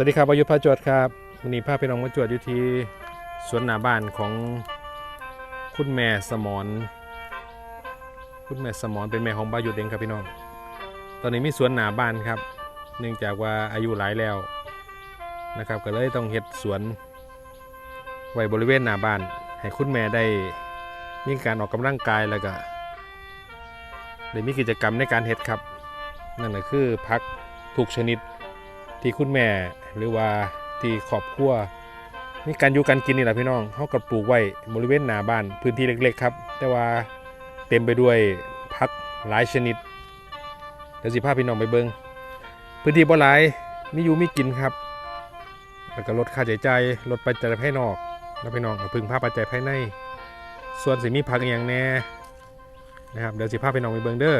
วัสดีครับอายุพระจวดครับวันนี้พาพี่น้องมาจวดอยู่ที่สวนหน้าบ้านของคุณแม่สมอนคุณแม่สมอนเป็นแม่ของบายุดเองครับพี่น้อง ตอนนี้มีสวนหน้าบ้านครับ เนื่องจากว่าอายุหลายแล้วนะครับ ก็เลยต้องเฮ็ดสวนไว้บริเวณหน้าบ้าน ให้คุณแม่ได้มีการออกกำลังกายแล้วก็ได้มีกิจกรรมในการเฮ็ดครับ นั่นก็คือพักทุกชนิด ที่คุณแม่หรือว่าที่ครอบครัวมีการอยู่การกินนี่แหละพี่น้องเขาก็ปลูกไว้บริเวณหน้าบ้านพื้นที่เล็กๆครับ แต่ว่าเต็มไปด้วยผักหลายชนิดเดี๋ยวสิพาพี่น้องไปเบิงพื้นที่บ่หลายมีอยู่มีกินครับ แล้วก็ลดค่าใช้จ่ายลดปัจจัยภายนอก แล้วพี่น้องก็พึ่งพาปัจจัยภายใน ส่วนสิมีผักอย่างแน่นะครับเดี๋ยวสิพาพี่น้องไปเบิงเด้อ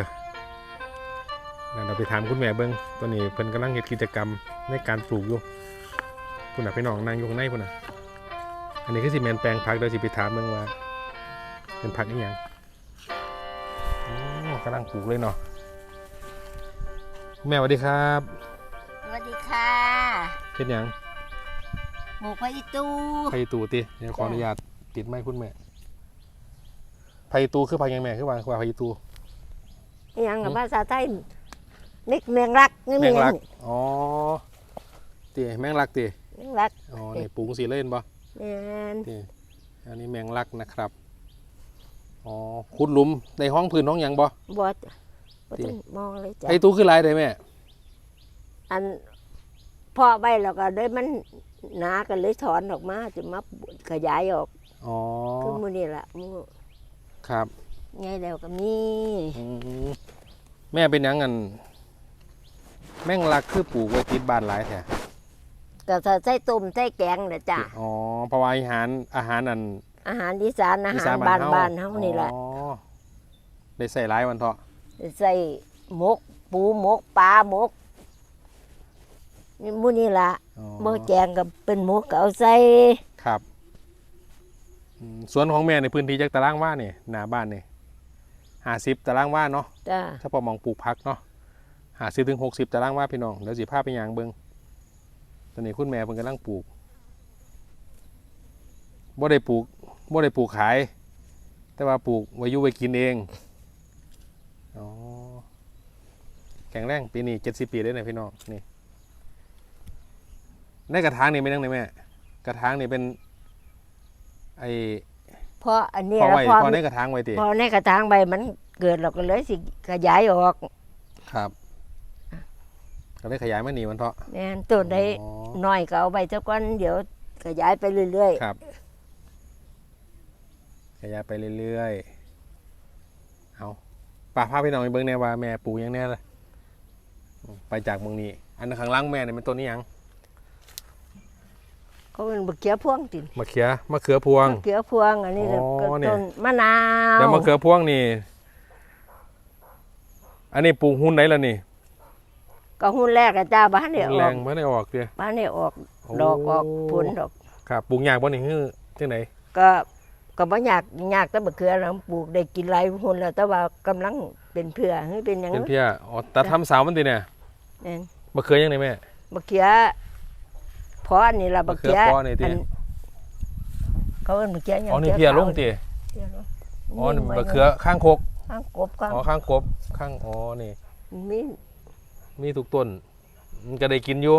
เราไปถามคุณแม่เบิ้งตอนนี้เพิ่นกำลังเฮ็ดกิจกรรมในการปลูกอยู่คุณน่ะพี่น้องนั่งอยู่ข้างในพุ่นน่ะอันนี้คือสิแมนแปลงผักเดี๋ยวสิไปถามเบิ่งว่า เป็นผักอีหยังอ๋อกำลังปลูกเลยเนาะแม่สวัสดีครับสวัสดีค่ะเฮ็ดหยังหมูพระอิตูไผ่ตูติเดี๋ยวขออนุญาตติดไม้คุณแม่ไผ่ตูคือผักหยังแม่คือว่าคือว่าไผ่ตูอิหยังกับภาษาไทย นิกเมียงรักนี่แมเมียงงลักอ๋อติแมงลักติเมียงรักอ๋อนี่ปลูกสีเล่นบ่แม่นนี่อันนี้แมงลักนะครับอ๋อขุดหลุมในห้องพื้นห้องหยังบ่บบ่ติต้องมองเลยจ้ะไอ้ตู้คือลายได้แม่อันพ่อใบแล้วก็ได้มันหนาก็เลยถอนออกมาจะมาขยายออกอ๋อคือมือนี่แหละมือครับไงแล้วก็มีอืมแม่เป็นหยังกัน แมงลักคือปลูกไว้ติดบ้านหลายแท้ก็ถ้าใส่ต้มใส่แกงนะจ้ะอ๋อเพราะว่าอาหารอาหารอัน อาหารอีสานอาอีหาสารบ้านเฮบ้านเฮานี่แหละอ๋อได้ใส่หลายวันเถาะใส่หมก ปูหมกปลาหมกนี่มือนี่ละอ๋อบ่แจงก็เป็นหมกก็เอาใส่ครับอืมสวนของแม่ในพื้นที่จักตารางว่านี่หน้าบ้านนี่ห้าสิบตารางว่าเนาะจ้าถ้าพอมองปลูกพักเนาะ หาซื้อถึงหกสิบตารางว่าพี่น้องเดี๋ยวสิพาไปยางเบิงตอนนี้คุณแม่เพิ่งกำลังปลูกบ่ได้ปลูกบ่ได้ปลูกขาย แต่ว่าปลูกไว้อยู่ไว้กินเองอ๋อแข็งแรงปีนี้เจ็ดสิบปีได้เลยพี่น้องนี่ในกระถางนี่เป็นยังไงแม่กระถางนี่เป็นไอ้เพราะอันนี้พอแล้วไว้พอพอในกระถางไว้ติพอในกระถางใบมันเกิดเราก็เลยสิขยายออก ครับ ก็ได้ขยายมาหนีมันเถาะ แม่นต้นใดอ๋อ น้อยก็เอาไปสักวันเดี๋ยวขยายไปเรื่อยครับ ขยายไปเรื่อยๆ เอาป่าพาพี่น้องไปเบิ่งแน่ว่าแม่ปลูกหยังแน่เลยไปจากเมืองนี้ อันข้างหล่างแม่เนี่ยเป็นต้นนี้หยังๆเขาเป็นบักเขียพวงตินมะเขือมะเขือพวงมะเขือพวงอันนี้ก็อ๋อเนี่ย ต้นมะนาวแล้วมะเขือพวงนี่ อันนี้ปลูกหุ้นไหนล่ะนี่ ก็หุ้นแรกอะจ้าบ้านเนี่ยอแรอกงเมื่อได้ออกเดียบ้านเนี่ยออกโอ้ ดอกออกผลดอก ครับปลูกยากบ่นี่คือจังไหนก็ก็บ่อยากยากแต่บักเขือเราปลูกได้กินหลายหุ้นแล้ว แต่ว่ากำลังเป็นเพื่อให้เป็นหยังเป็นเพียอ๋อแต่ทำเสามันติเนี่ยแม่นมะเขือยังไงแม่บักเขียเพราะอันนี้ละบักเขียบักเขือเพาะนี่ติ อัเขาเป็นบักเขียหยังอ๋อนี่เพียลงติเขียลงอ๋อนี่มะเขือข้างโคกข้างกบข้างอ๋อข้างกบข้างอ๋อนี่มี มีทุกต้นมันก็ได้กินอยู่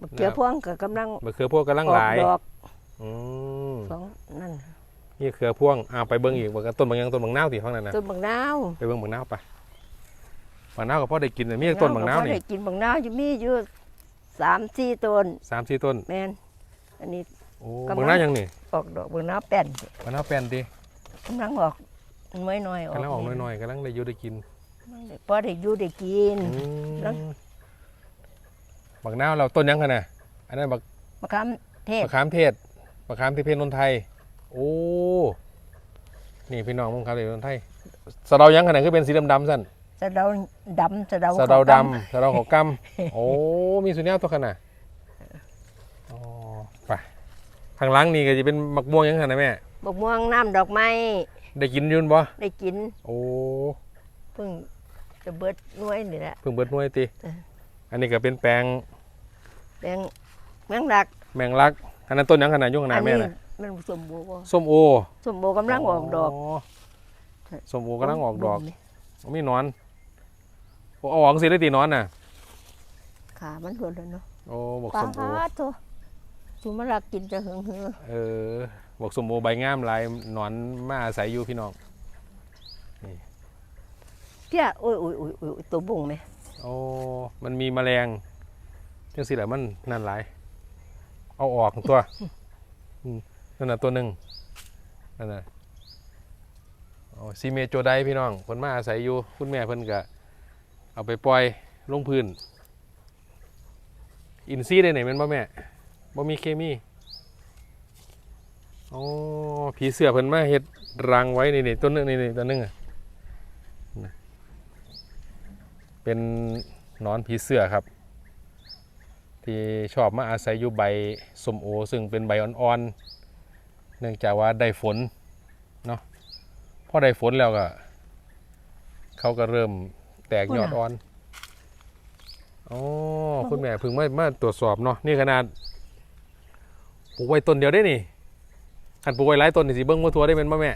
บักเขียพวงก็กำลังมะเขือพวงกำลังออหกลายดอกอืมสองนั่นนี่เขือพวงอ่าไปเบิ่งอีกว่าต้นบางอยังต้นบางนาวที่ห้องนั้นนะต้นบักนาวไปเบิ่งบางนาวไปบางนาวก็พอได้กินน่ะมีต้นบางนาวก็พอนี่ได้กินบักนาวอยู่มีอยู่สามสี่ต้นสามสี่ต้นแม่นอันนี้โอ้กำลังบางนาวยังนี่ออกดอกบักนาวแป้นบางนาวแป้นดิกำลังออกน้อยน้อยๆออกกำลังออกน้อยๆกำลังได้อยู่ได้กินๆ พอได้อยู่ได้กินอืมแล้วบางนาวเราต้นยังกันน่ะอันนั้นบักมะขามเทศ มะขามเทศมะขามที่เพชรนนทไทย โอ้ นี่พี่น้องมะขามเทศนนทไทยสะเดายังกันน่ะคือเป็นสีดำๆสั่นสะเดาดำสะเดาสะเดาขวดำสะเดาหัวกำโอ้ มีสุญญาตัวขนาดอ๋อไปทางหล้างนี่ก็จะเป็นมักม่วงยังไงนะแม่บักม่วงน้ำดอกไม้ได้กินอยืนบ่ ได้กินโอ้ เพิ่ง จะเบิดหน่วยนี่แหละ เพิ่งเบิดหน่วยติเออ อันนี้ก็เป็นแปลงแบงแมงลักแมงลัก อันนั้นต้นหยังขนาดยุ่งขนาอัดนแม่นี้น่ะมันสมบูรณ์บ่ส้มโอสมบูรณ์กำลังออกดอกส้มโอกำลังออกดอกมีหนอนโอ้เอาออกสิได้ตีนอนน่ะ ขามันเพิ่นแล้วเนาะโอ้บอกปลาส้มโอโตสุมารักกินจะหึงหือเออบอกส้มโอใบงามหลายหนอนมาอาศัยอยู่พี่น้อง เพี่ยโอ้ยโอ้ยโอ้ยโอ้ยตัวบุ้งไหมโอ้มันมีแมลงจังสิแหละมันนั่นหลาย เอาออกตัวอืมนั่นน่ะตัวหนึ่งนั่นน่ะโอ้ซีเมโจไดพี่น้องคนมาอาศัยอยู่คุณแม่เพิ่นก็เอาไปปล่อยลงพื้น อินซีย์ได้ไหนแมันบ่แม่บ่มีเคมีอ๋อผีเสื้อเพิ่นมาเฮ็ดรังไว้นี่นี่ตัวหนึงนี่นี่ตัวหนึงอะนะ เป็นนอนผีเสื้อครับ ที่ชอบมาอาศัยอยู่ใบสมโอ ซึ่งเป็นใบอ่อนๆ เนื่องจากว่าได้ฝนเนาะพอได้ฝนแล้วก็เขาก็เริ่มแตกยอดอ่อนอ๋อคุณแม่เพิ่งมามาตรวจสอบเนาะนี่ขนาดปลูกไว้ต้นเดียวได้นี่ขันปลูกไว้หลายต้นนี่สิเบิ้งมาทัวได้เป็นบ่แม่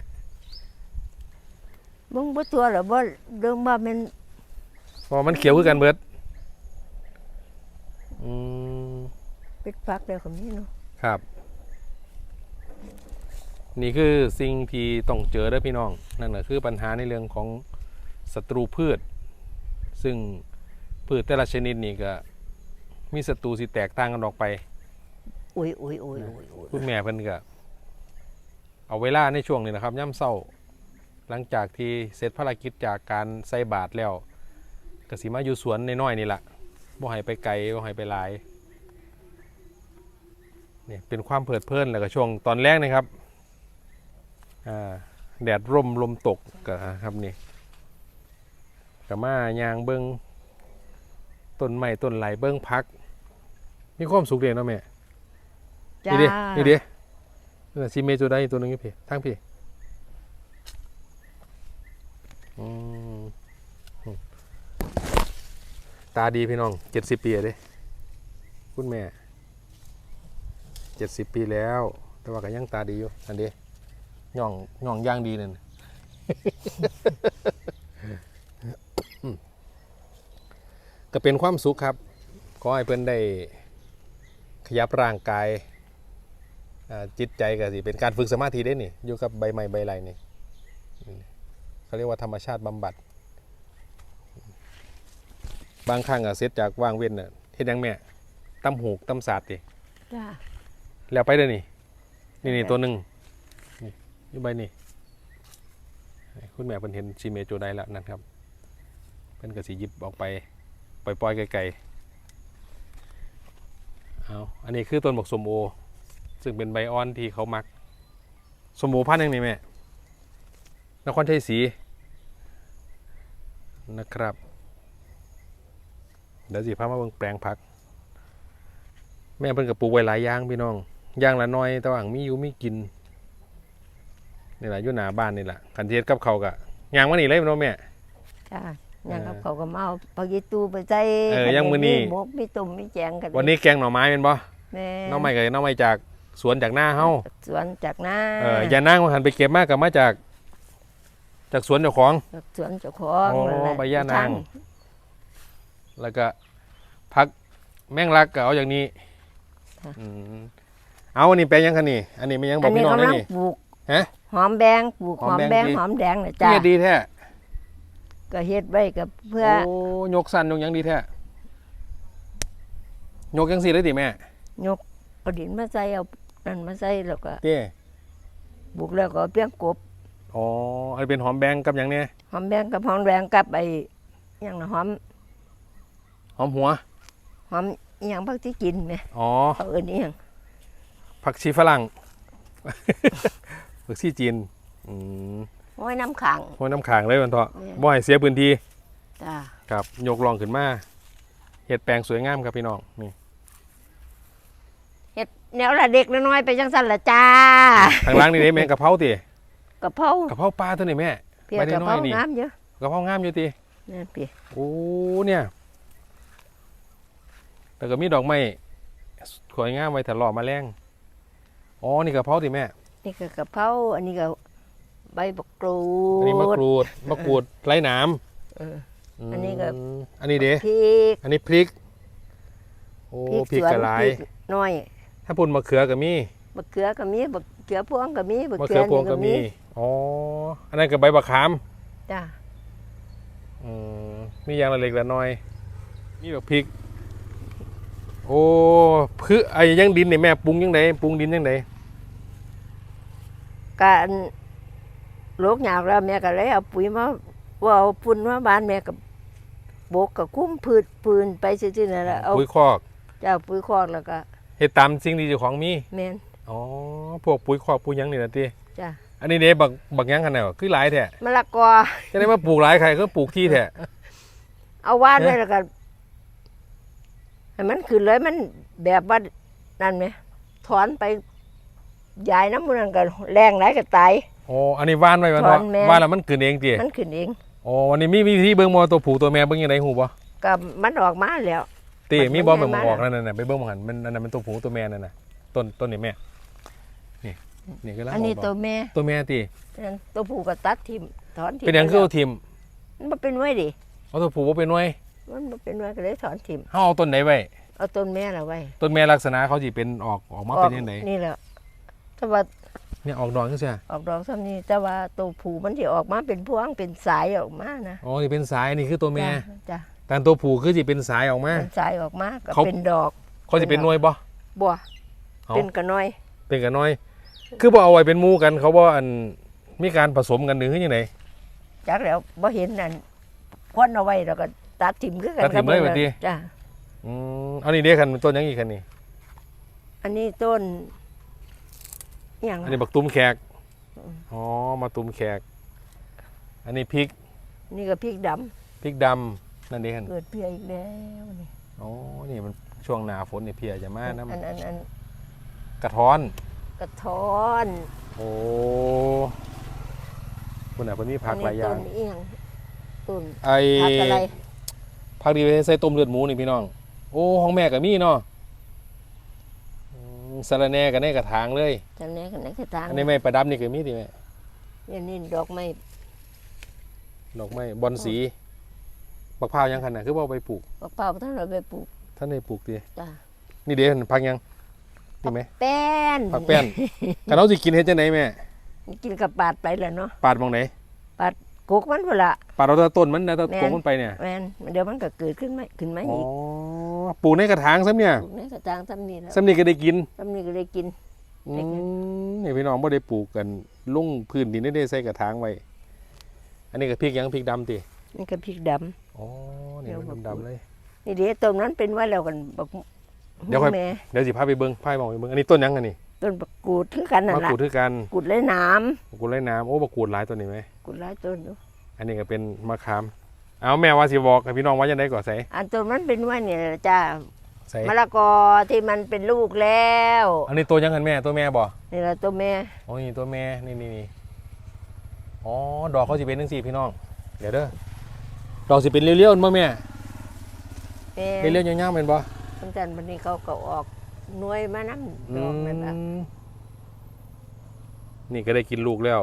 เบิ่งบ่ตัวหรือบ่าเดิมว่ามันาะว่ามันเขียวคือกันเบิดอืมเป็ดฟักแล้วก็มีเนาะครับ นี่คือสิ่งที่ต้องเจอเด้อพี่น้อง นั่นแหละคือปัญหาในเรื่องของศัตรูพืช ซึ่งพืชแต่ละชนิดนี่ก็ มีศัตรูสิแตกต่างกันออกไปโอ้ยโอ้ยโอ้ยโอ้ยโอ้ยคุณแม่เพิ่นก็เอาเวลาในช่วงนี้นะครับย่ำเศร้า หลังจากที่เสร็จภารกิจจากการใส่บาตรแล้ว ก็สิมาอยู่สวนน้อยๆนี่แหละบ่ให้ไปไกลบ่ให้ไปหลายเนี่ยเป็นความเพลิดเพลินแล้วก็ช่วงตอนแรกนะครับอ่าแดดร่มลมตกก็ครับนี่ก็มายางเบิงต้นไม้ต้นไหลเบิงพัก มีความสุขเดีเนาะแม่จ้านี่ดินี่ดินี่นซีเมจูได้ตัวหนึงนี่พี่ทั้งพี่อืมอืม ตาดีพี่น้องเจ็ดสิบปีเลยคุณแม่เจ็ดสิบปีแล้ว แต่ว่าก็ยังตาดีอยู่อันเดีย่องย่องย่างดีนั่นก็เป็นความสุขครับ ขอให้เพิ่อนได้ขยับร่างกายอ่าจิตใจก็สิเป็นการฝึกสมาธิได้นี่อยู่กับใบไม้ใบไรนี่เขาเรียกว่าธรรมชาติบำบัด บางครั้งอะเสร็จจากว่างเว้นน่ะเฮ็ดหยังแม่ตำหูกตำสาดติจ้าแล้วไปเด้อนี่ นี่นี่ตัวหนึ่งนี่อยู่ใบนี่คุณแม่เพิ่นเห็นซีเมโจได้แล้วนั่นครับเพิ่นก็สิหยิบออกไปปล่อยๆไกลๆเอาอันนี้คือต้นบกสมโอ ซึ่งเป็นใบอ่อนที่เขามักสมโอพันธุ์หยังนี่แม่นครชัยศรีนะครับ เดี๋ยวสิพามาเบิ่งแปลงผัก แม่เพิ่นกับปลูกไว้หลายอย่างพี่น้องอย่างละหน้อยแต่ว่ามีอยู่มีกินนี่แหละอยู่หน้าบ้านนี่แหละคันสิเฮ็ดกับเขาวกะย่างมานี่เลยพี่น้องแม่ จ้าอย่างกับเขาก็มาเอาปลากีตูไปใส่เออยังมื้อนี้ หมกมีตุ่มมีแจงกันวันนี้แกงหน่อไม้เป็นบ่แม่หน่อไม้ก็หน่อไม้จากสวนจากหน้าเฮาสวนจากหน้าเอออย่านั่งว่าหันไปเก็บมากกับมาจาก จากสวนเจ้าของจากสวนเจ้าของอ๋อนั่นแหละใบย่านางทแล้วก็ พักแมงลักก็เอาอย่างนี้ค่ะ อืมเอาอันนี้แปลงยังคะนี่ อันนี้มันยังบอัอกนนี้พี่น้องกำได้ลังนี่ ปลูกฮะหอมแบงปลูกหหออมมแดแบงงดีหอมแดงนะจ้านี่ดีแท้ก็เฮ็ดไว้กับเพื่อโอ้ยกสั้นยกหยังดีแท้ยกยังสี่ได้ติแม่ยกเอาดินมาใส่เอานั่นมาใส่แล้วก็เต้ปลูกแล้วก็เอาเปียงกบ อ๋ออันนเป็นหอมแบงกับหยังเนี่ยหอมแบงกับหอมแดงกับไอ้หยังนะหอมหอมหัวห อมอหยังพักที่กินไหมอ๋อ เขาเอิ้นอีหยังผักชีฝรั่ง ผักชีจีน อืมโอ้ยน้ำขังโอ้ยน้ำขางเลยมันเถอะแม่บ่ให้เสียพื้นที่ จ้าครับ ยกลองขึ้นมาเห็ดแปลงสวยงามครับพี่น้อง นี่ เฮ็ดแนวละเด็กน้อยๆไปจังซั่นล่ะจ้าทางล่างนี่เด้แม่งกะเพราติกะเพรากะเพราปลาตัวนี้แม่ เพียใบกะน้เพอรายๆนี่ น้ำเยอะกะเพรางามอยู่ติ นั่นพี่โอ้ เนี่ย แล้วก็มีดอกไม้สวยงามไว้ถ้าล่อแมาแรงอ๋อนี่กะเพราติแม่ นี่ก็กะเพราอันนี้ก็ใบบักกรูอันนี้มะดกรูดมะกรูดไร้หน้เออำอันนี้ก็ มอันนี้เด้พริก อันนี้พริก โอ้พริกพริกสวนกะหลายพริกน้อยถ้าปุ่นมะเขือก็มีบักเขือก็มีบักเขือพวงก็มีบักมะเขืเขืออพวงนี่ก็มีอ๋ออันนั้นก็ใบบักขาม จ้า อืมมีอย่างละเล็กละน้อย มีแบบพริก โอ้พือไอ้ยังดินนี่แม่ปรุงยังไงปรุงดินยังไงการโรคหยากแล้วแม่ก็เลยเอาปุ๋ยมาว่าเอาปุ่นมาบ้านแม่ก็บบกกับคุ้มพืชปืนไปซื่อๆนั่นแหละเอาปุ๋ยคอกจะเจ้าปุ๋ยคอกแล้วก็เฮ็ดตามสิ่งที่เจ้าของมีแม่นอ๋อพวกปุ๋ยคอกปุ๋ยยังนี่นะติจ้าอันนี้เด้บักบักยังขนาดคือหลายแท้มะละกอจะได้มาปลูกหลายใครก็ปลูกที่แท้เอาว่านไว้แล้วก็ ให้มันขึ้นเลยมันแบบว่านั่นไหมถอนไปยายน้ำมันก็แรงไหลายก็ตายอ๋ออันนี้ว่านไว้วันถอเนาะนแม่ ว่านแล้วมันขึ้นเองติมันขึ้นเองอ๋อวันนี้มีวิธีเบิ่งบ่ตัวผู้ตัวแม่เบิ่งยังไงฮู้บ่ก็มันออกมาแล้วติมันมีบ่มันแบบใหญ่ออกมากนั่นน่ะไปเบิ่งบ่หันมันอันนั้นมันตัวผู้ตัวแม่นั่นน่ะต้นต้นนี่แม่นี่นี่ก็แล้วอันนี้ตัวแม่ตัวแม่ตินั่นตัวผู้ก็ตัดทิมถอนทิมเป็นหยังคือเอาทิมมันบ่เป็นไว้ดิเอาตัวผู้บ่เป็นหน่วย มันบ่เป็นไว้ก็เลยถอนทิมเฮาเอาต้นไหนไว้ เอาต้นแม่ละไว้ต้นแม่ลักษณะเขาสิเป็นออกออกมาเป็นจังไดนี่แหละแต่ว่าเนี่ยออกดอกจังซี่ออกดอกซ้ำนี้แต่ว่าตัวผู้มันสิออกมาเป็นพวงเป็นสายออกมานะอ๋อสิเป็นสายนี่คือตัวแม่จ้ะจ้ะแต่ตัวผู้คือสิเป็นสายออกมา เป็นสายออกมาก็เขา เป็นดอกเขาสิเป็นหน่วยบ่ บัวเอา เป็นกระน้อย เป็นกันน้อย คือบ่เอาไว้เป็นหมู่กันเขาบ่อันมีการผสมกันหรือคือจังไดจักแล้วบ่เห็นนั่นคนเอาไว้แล้วก็ ตัดทิมคือกันตัดทิ่มเลยกับบัดนี้ จ้ะอืมเอานี่เด้คันต้นหยังอีกคันนี่อันนี้ต้นอหย่างอันนี้บักตุ้มแขกอ๋อมาตุ้มแขก อันนี้พริกนี่ก็พริกดำพริกดำนั่นเด้คันเกิดเพียอีกแล้วนี่อ๋อนี่มันช่วงหน้าฝนนี่เพียจะมาน้อันอันอันำกระท้อน กระท้อนโอ้คุณน่ะเพิ่นมีผักหลายอย่างนนี้ต้นเอียงต้นไอ้ผักอะไร ผักดีไปใส่ต้มเลือดหมูนี่พี่น้อง โอ้ของแม่ก็มีเนาะอืมสะระแหน่กันในกระถางเลยจันนี้กันไหนกระทางอันนี้ไม่ประดับนี่ก็มีติแม่อันนี้ดอกไม้ดอกไม้บอนสีบักพร้าวยังคันน่ะคือบ่เอาไปปลูกมะพร้าวท่านเราไปปลูกท่านได้ปลูกติจ้ะนี่เด้ผักยังนี่ไหมแป้นผักแป้นกันเอาสิกินเฮ็ดจังไดแม่กินกับปาดไปแล้วเนาะปาดหมองไหน กุกมันเวละปาดเอาแต่ต้นมันนะแต่แม่นโกงมันไปเนี่ยแมนเดี๋ยวมันก็เกิดขึ้นไหมขึ้นไหมอ๋ออีกปลูกในกระถางซ้ำเนี่ยปลูกในกระถางทำนี่แล้วซ้ำนี่ก็ได้กินทำนี่ก็ได้กินอืได้กินมนี่พี่น้องบ่ได้ปลูกกันลุ่งพื้นดินได้ได้ใส่กระถางไว้ อันนี้ก็พริกหยังพริกดำตินี่ก็พริกดอ๋อนี่เดี๋ยวมันมาปลูกดำๆเลยำนี่เดี๋ยวต้นนั้นเป็นไว้แล้วกันบักเดี๋ยวค่อยแม่เดี๋ยวสิพาไปเบิ่งพาไปมองไปเบิ่งอันนี้ต้นหยังอันนี้ ต้นบักกูดคือกันนั่นมะแหละกรูดคือกันกูดเลยน้มะกรูดไร้น้ำโอ้มะกรูดหลายต้นนี่ไหมำกูดหลายต้นอยู่อันนี้ก็เป็นมะขาม เอาแม่ว่าสิบอกให้พี่น้องว่าจังได๋ก่อนใส่อันต้นมันเป็นไว้เนี่ยจ้าใส่มะละกอที่มันเป็นลูกแล้วอันนี้ตัวหยังกันแม่ตัวแม่บ่นี่แหละตัวแม่โอ้นี่ตัวแม่นี่นี่นี่อ๋อดอกเขาสิเป็นจังซี่พี่น้อง เดี๋ยวเด้อดอกสิเป็นเลี้ยวๆบ่แม่แม่เลี้ยวๆยาวๆแม่นบ่ตั้งแต่วันนี้เขาก็ออก หน่วยมานั่งดอกนั่นละอืมนี่ก็ได้กินลูกแล้ว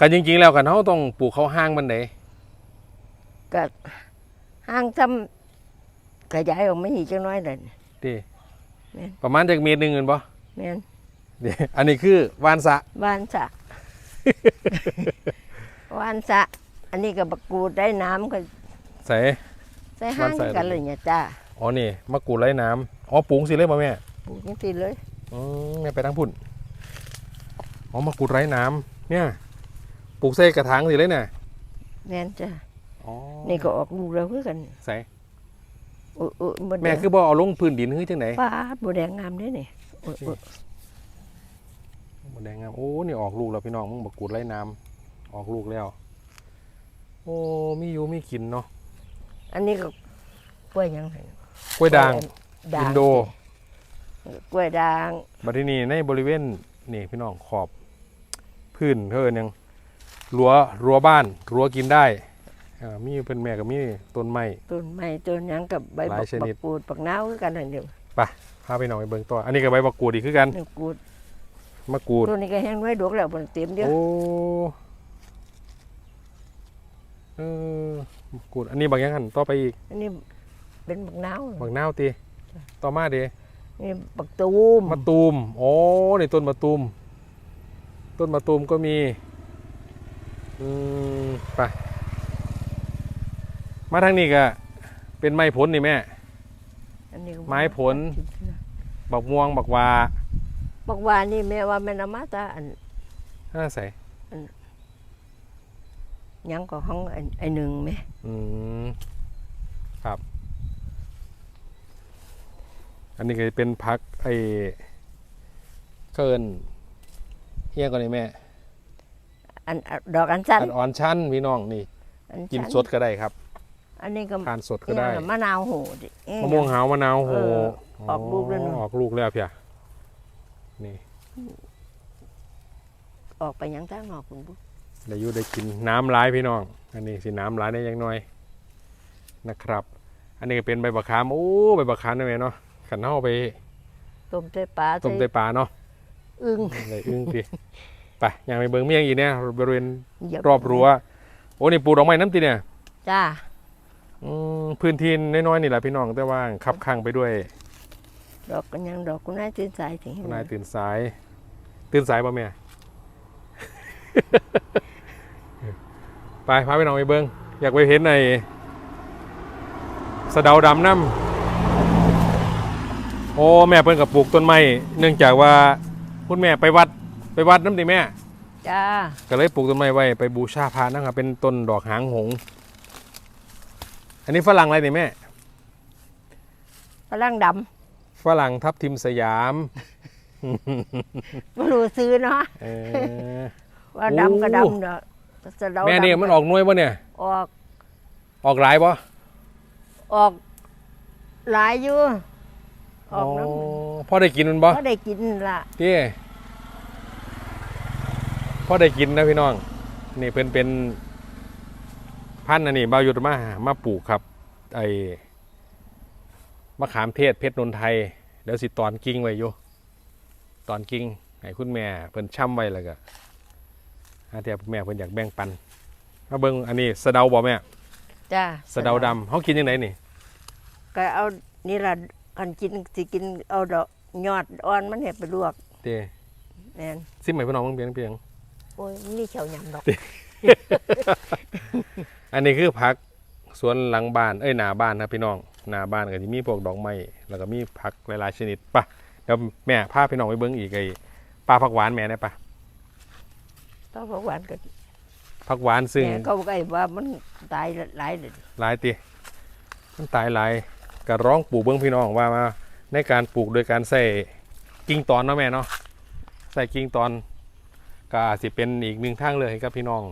กันจริง ๆ แล้วกันเฮาต้องปลูกเขาห้างมันไดก็ห้างทำขยายออกมาอีกจังน้อยเลยติแม่น ประมาณจักเมตรหนึงแม่นบ่แม่นเดี๋ยวอันนี้คือวานสะ วานสะ วานสะ อันนี้ก็บักกูดได้น้ำก็ใส่ ใส่ห้างวานสะ กันเลยเนี่ยจ้า อ๋อนี่มะกรูดไร้น้ำอ๋อปลูกสิเลยบ่แม่ปลูกจังซี่เลยอืมแม่ไปทางพุ่นอ๋อมะกรูดไร้น้ำเนี่ยปลูกใส่กระถางสิเลยน่ะแม่นจ้าอ๋อนี่ก็ออกลูกแล้วคือกันใส่อุ้ยอุ้ยบดแม่คือบ่เอาลงพื้นดินคือจังไดฟ้าบดแดงงามเด้นี่อุ๊ยอุ๊ยหมดแดงงามโอ้นี่ออกลูกแล้วพี่น้องมึงบักกูดไล่น้ำออกลูกแล้ว โอ้มีอยู่มีกินเนาะอันนี้ก็กล้วยหยังไง กล้วยด่างด่าอิงนโดกล้วยด่างบัดทีนี้ในบริเวณนี่พี่น้องขอบพื้นเพิ่นยังรั้วรั้วบ้านรั้วกินได้อ่ามีเป็นแม่กับมีต้นไม้ต้นไม้ต้นหยังกับใบหลายบักชนิดบักปูดบักนาวคือกันนั่นเดียวไปไปพาไปหน่อยเบิ่งต่ออันนี้ก็ใบบักกูดอีกคือกันนี่กูดมะกรูดตัวนี้ก็แห้งไว้ดอกแล้วมันเต็มเดียวโอ้เออมะกรูดอันนี้บางอย่างหันต่อไปอีกอันนี้ เป็นบักนาวบางนาวตีต่อมาเด้นี่บักตูมมะตูมโอ้นี่ต้นมะตูม ต้นมะตูมก็มีอืมไปมาทางนี้ก็เป็นไม้ผลนี่แม่อันนี้ก็ไม้ผล บักม่วงบักวาบักว่านี่แม่ว่าแม่นำมาตาอันห้าใส่หยังก็ของไอ้ไอ้หนึ่งแม่อืมครับ อันนี้ก็เป็นพักไอ้เคินเฮียก่อนนี่แม่ อันอันดอกอันสั้นอันอ่อนชั้นพี่น้องนี่ อักินสั้สดก็ได้ครับ อันนี้ก็ทานสดก็ได้เนี่ยมะนาวโหดิเอ๊ะ มะม่วงหาวมะนาวโหเออออกลูกแล้วเนอะ ออกลูกแล้วเพียนี่ออกไปหยังทางนอกคุณบุ๊ได้อยุได้กินน้ำร้ายพี่น้อง อันนี้สิน้ำร้ายได้ยังน้อยนะครับ อันนี้ก็เป็นใบบักขามโอ้ใบบักขามได้ไหมเนาะ ขันเน่าไปต้มใส่ปลาต้มใส่ไตปลาเนาะอึ่งเลยอึ้งดิไปอย่างไปเบิ่งเมียงอีกเนี่ยบริเวณเหยียรอบรั้วโอ้นี่ปลูกดอกไม้น้ำตีเนี่ยจ้าอืมพื้นที่น้อยๆนี่แหละพี่น้องแต่ว่าขับข้างไปด้วย ดอกกันยังดอกคุณนายตื่นสายถึงนายตื่นสาย ตื่นสายป่ะแม่ไปพาไปน้องไปเบิ้งอยากไปเห็นในสะเดาดำน้ำ โอ้แม่เพิ่นกับปลูกต้นไม้เนื่องจากว่าคุณแม่ไปวัดไปวัดน้ำดิแม่ จ้าก็เลยปลูกต้นไม้ไว้ไปบูชาพระนะครับเป็นต้นดอกหางหงส์อันนี้ฝรั่งอะไรนี่แม่ ฝรั่งดฝรั่งทับทิมสยามำไม่รู้ซื้อเนาะเออ ว่าโอ้ดำก็ดำเนาะสะเดาแม่เนี่ยดำมันออกหน่วยป่ะเนี่ย ออกออกหลายป่ะออกหลายอยู่ ออกน้พ่อได้กินมันำป่ะก็ได้กินละที่พ่อได้กินนะพี่น้อง นี่เป็นเป็น พันธุ์อันนี้บาวยุทธมามาปลูกครับไอ้มะขามเทศเพชรนนทไทยเดี๋ยวสิตอนกิ้งไว้อยู่ตอนกิ้งให้คุณแม่เพิ่นช่ำไว้แล้วก็อาเทียแม่เพิ่นอยากแบ่งปันมาเบิ่งอันนี้สะเดาบ่แม่จ้าสะเดาดำเขากินยังไงนี่ก็เอานี่ละ กันกินสิกินเอาดอกยอดอ่อนมันเห็ดไปลวกเต้แน่นซิมใหม่พี่น้องเบิ่งเพียงเพียงโอ้ยนี่เขียวยำดอกอันนี้คือผักสวนหลังบ้านเอ้ยหน้าบ้านนะพี่น้องหน้าบ้านก็จะมีพวกดอกไม้แล้วก็มีผักหลายๆชนิดปะเดี๋ยวแม่พาพี่น้องไปเบิ่งอีกไอ้ปลาผักหวานแม่ได้ปะต้องบอกหวานกันผักหวานซึ่งแม่เขาบอกไอ้ว่ามันตายหลายเลยหลายตีมันตายหลาย ก็ร้องปลูกเบิ่งพี่น้องว่ามาในการปลูกโดยการใส่กิ่งตอนเนาะแม่เนาะใส่กิ่งตอนก็อาจสิเป็นอีกหนึ่งทางเลยให้กับพี่น้อง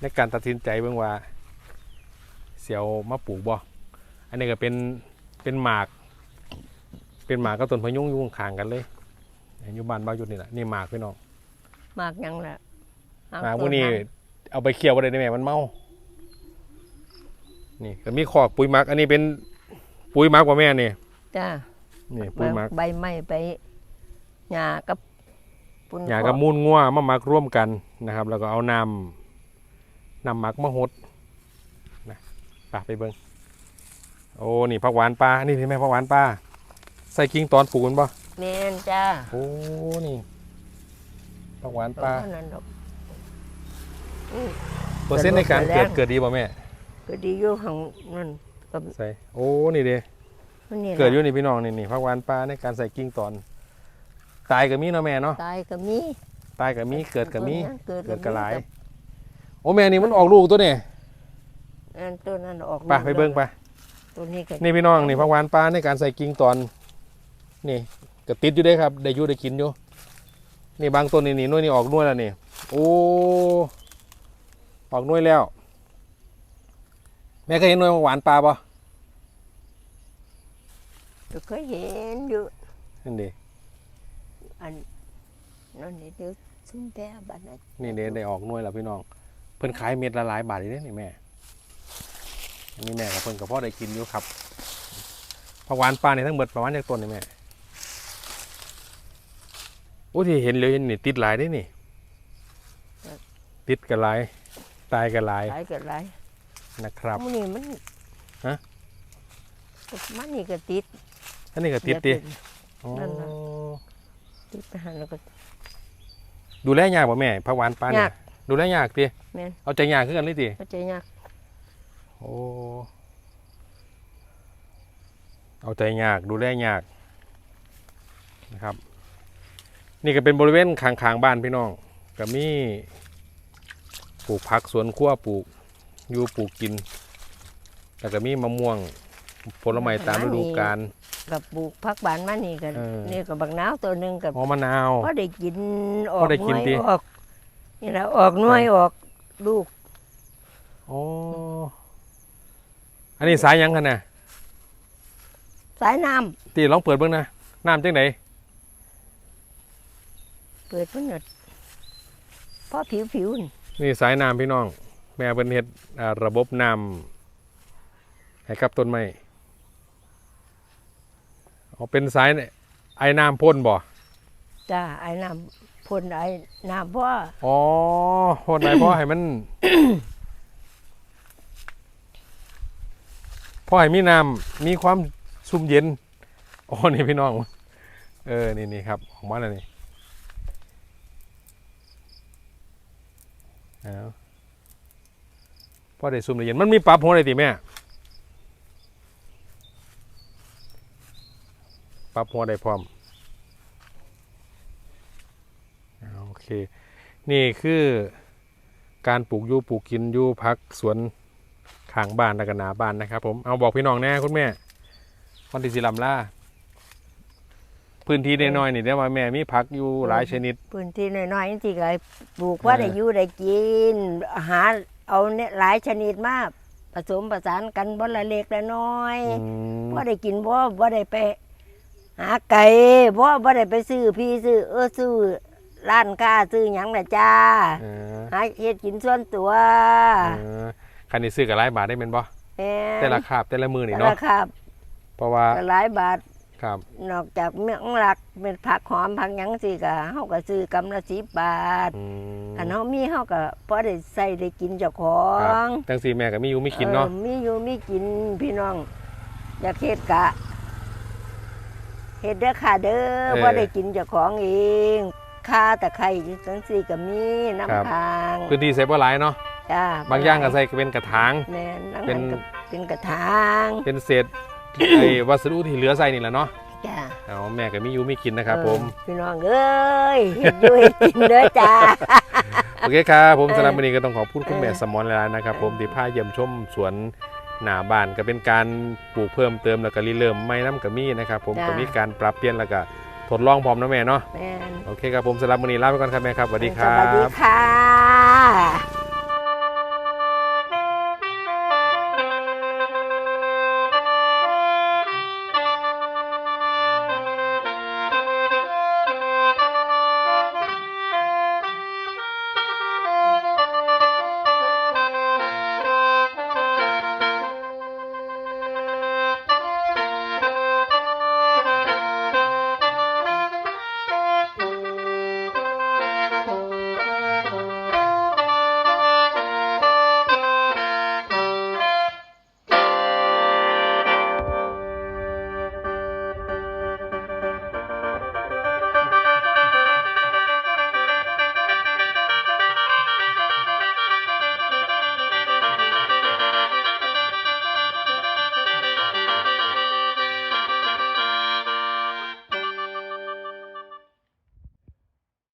ในการตัดสินใจเบิ่งว่าเสียวมาปลูกบ่อันนี้ก็เป็นเป็นหมาก เป็นหมากกับต้นพะยุงอยู่ข้างๆกันเลยอยู่บ้านบ้านหยุดนี่แหละนี่หมากพี่น้องมากยังละเอหมากพต้วกนี้หางเอาไปเคี่ยวบ่ได้ได้แม่มันเมานี่ก็มีขอกปุ๋ยหมัก อันนี้เป็น ปุ๋ยหมักกว่าแม่นี่ จ้านี่ปุ๋ยหมักใบไม้ไปหญ้ากับปุ่นหยากับมูลงัวมาหมักร่วมกันนะครับ แล้วก็เอาน้ำน้ำหมักมาหดนะไปไปเบิ่งโอ้ นี่ผักหวานปลา นี่ที่แม่ผักหวานปลา ใส่กิ่งตอนปลูกมันบ่แม่นจ้า โอ้ นี่ผักหวานปลาเท่านั้นดอกอืมเปอร์เซ็นต์ในการแต่เกิลดดเกิดดีบ่แม่ก็ดีอยู่ของนั่น กับใส่โอ้นี่เด้มันนี่ล่ะเกิดอยู่นี่พี่น้องนี่นี่ผักหวานปลาในการใส่กิ่งตอน ตายก็มีเนาะแม่เนาะตายก็มีตายก็มีเกิดก็มีเกิดเกิดก็มีหลายโอ้แม่นี่มันออกลูกตัวนี่อันตัวนั้นออกไปลูกไปเบิ่งไปตัวนี้ก็นี่พี่น้องนี่ผักหวานปลาในการใส่กิ่งตอน นี่ก็ติดอยู่เด้ครับ ได้อยู่ได้กินอยู่นี่บางต้นนี่นี่หน่วยนี่ออกหน่วยแล้วนี่โอ้ออกหน่วยแล้วแม่เคยเห็นหน่วยผักหวานปลาปะก็เคยเห็นอยู่นั่นดิอันนั่นนี่เดี๋ยวซุ่มแพ้บ้านนั้นนี่เด้ได้ออกหน่วยแล้วพี่น้อง เพิ่นขายเม็ดละหลายบาทเลยเด้นี่แม่อันนี้แม่กับเพิ่นกับพ่อได้กินอยู่ครับผักหวานปลาเนี่ยทั้งหมดประมาณจากต้นนี่แม่โอ้ที่เห็นเลยนี่ติดหลายได้นี่ ติดกันหลาย ตายกันหลายหลายเกิดหลาย นะครับมื้อนี้มันฮะมันนี่ก็ติดอันนี้ก็ติดดิแบบนี้อ๋อนั่นน่ะติดไปหันแล้วก็ดูแลยากป่ะแม่ผักหวานปลาเนี่ยยากดูแลยากดิแม่นเอาใจยากขึ้นกันเลยดิเข้าใจยากโอ้เอาใจยากดูแลยากนะครับ นี่ก็เป็นบริเวณข้างๆบ้านพี่น้องก็มีปลูกผักสวนครัวปลูก อยู่ปลูกกิน แล้วก็มีมะม่วงผลไม้ตามฤดูกาลกับปลูกผักบานมานี่ก็เออนี่ก็บักนาวตัวหนึงกับหอมมะนาวพอได้กินอพออกได้หกิน่นวยดิออกนี่แหละออกหน่วยออกลูกอ๋ออันนี้สายหยังกันนะสายน้ำตีลองเปิดเบ้างนะน้ำจังไหนเปิดมันหนดพอผิวผิวๆนี่นี่สายน้ำพี่น้อง แม่เป็นเฮ็ดอ่าระบบน้ำให้กับต้นไม้เอาเป็นสายไอ้น้ำพ่นบ่จ้าไอ้น้ำพ่นไอ้น้ำพ่ออ๋อพ่นไอ้เพราะให้มันเพราะให้มีน้ำมีความชุ่มเย็นอ๋อนี่พี่น้องเออนี่นี่ครับออกมาแล้วนี่เอา พอได้ซุ่มได้เย็นมันมีปรับหัวอะไรติแม่ปรับหัวได้พร้อมโอเค นี่คือการปลูกอยูปลูกกินอยูพักสวนข้างบ้านและกันนาบ้านนะครับ ผมเอาบอกพี่น้องแน่คุณแม่วันที่สิลำล่าพื้นที่น้อยๆนี่ได้ว่าแม่มีพักอยู่หลายชนิด พื้นที่น้อยๆนี่ที่ก็ปลูกว่าได้อยู่ได้กินอาหาร เอาเนี่ยหลายชนิดมากผสมผสานกันบ่ละเล็กละน้อยอืมบ่ได้กินบ่บ่ได้ไป หาไก่บ่บ่ได้ไปซื้อพี่ซื้อเออซื้อร้านค้าซื้อหยังน่ะจ้าเออหาเฮ็ดกินส่วนตัวเออคันนี้ซื้อกับหลายบาทได้เป็นบ่แม่นแต่ละคาบแต่ละมือนี่แต่เนาะละครับเพราะว่าก็หลายบาท ครับ นอกจากเมืองหลักเป็นผักหอมผักหยังสิก็เฮาก็ซื้อกำละ10บาทอืมคันเฮามีเฮาก็พอได้ใส่ได้กินเจ้าขอครับงจังสีแม่ก็มีอยู่มีกินเนาะออมีอยู่มีกินพี่น้อง อยากเฮ็ดกะเฮ็ดเด้อค่ะเด้อบ่ได้กินเจ้าของเองค่าตะไคร้จังซี่ก็มีน้ำค้างพื้นที่ใส่บ่หลายเนาะจ้าบางอย่างก็ใส่เป็นกระถาง แม่นนั่งเป็นก็เป็นกระถาง เป็นเศษ ไอ้วัสดุที่เหลือใส่นี่แหละเนาะจ้าเอาแม่ก็มีอยู่มีกินนะครับเออผม พี่น้องเอ้ยเฮ็ดอยู่เฮ็ดกินเด้อจ้า โอเคครับผมเออสำหรับวันนี้ก็ต้องขอบคุณคุณแม่เออสมอนแล้วนะครับ ผมเออที่พาเยี่ยมชมสวนหนาบ้านก็เป็นการปลูกเพิ่มเติมแล้วก็รีเริ่มไม่น้ำกระมี่นะครับผมก็มีการปรับเปลี่ยนแล้วก็ทดลองพร้อมนะแม่เนาะแม่นโอเคครับผมสำหรับวันนี้ลาไปก่อนครับแม่ครับสวัสดีครัสวัสดีบ ค่ะ